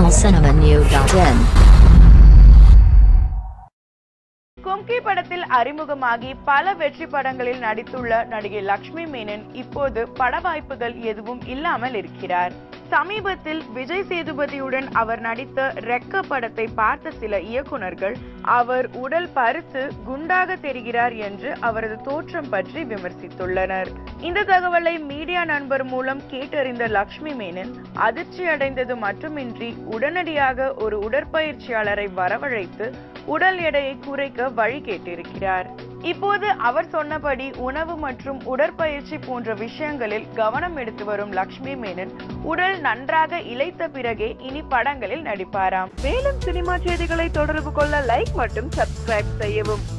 tamilcinemanew.in கும்கி படத்தில் அறிமுகமாகி பல வெற்றி படங்களில் நடித்துள்ள நடிகை லக்ஷ்மி மேனன் இப்போது பட வாய்ப்புகள் எதுவும் இல்லாமல் இருக்கிறார். சமீபத்தில் விஜய் சேதுபதியுடன் அவர் நடித்த ரெக்க படத்தை பார்த்த சில இயக்குனர்கள் அவர் உடல் பருத்து குண்டாக தெரிகிறார் என்று அவரது தோற்றம் பற்றி விமர்சித்துள்ளனர். இந்த தகவலை மீடியா நண்பர் மூலம் கேட்டறிந்த லக்ஷ்மி மேனன் அதிர்ச்சி அடைந்தது மட்டுமின்றி உடனடியாக ஒரு உடற்பயிற்சியாளரை வரவழைத்து உடல் எடையை குறைக்க வழி கேட்டிருக்கிறார். இப்போது அவர் சொன்னபடி உணவு மற்றும் உடற்பயிற்சி போன்ற விஷயங்களில் கவனம் எடுத்து வரும் லக்ஷ்மி மேனன் உடல் நன்றாக இழைத்த பிறகே இனி படங்களில் நடிப்பாராம். மேலும் சினிமா செய்திகளை தொடர்பு கொள்ள லைக் மற்றும் சப்ஸ்கிரைப் செய்யவும்.